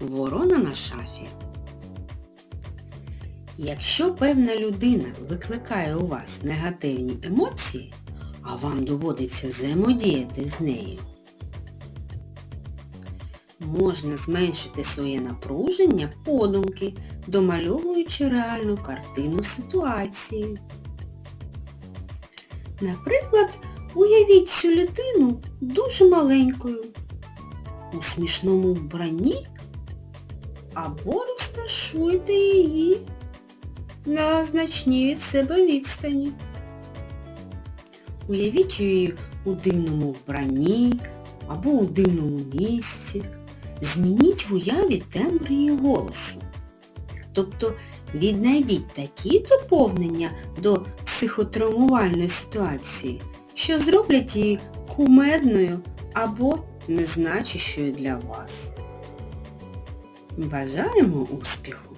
Ворона на шафі. Якщо певна людина викликає у вас негативні емоції, а вам доводиться взаємодіяти з нею, можна зменшити своє напруження подумки, домальовуючи реальну картину ситуації. Наприклад, уявіть цю людину дуже маленькою, у смішному вбранні, або розташуйте її на значній від себе відстані. Уявіть її у дивному вбранні або у дивному місці. Змініть в уяві тембр її голосу. Тобто віднайдіть такі доповнення до психотравмувальної ситуації, що зроблять її кумедною або незначущою для вас. Бажаємо успіху!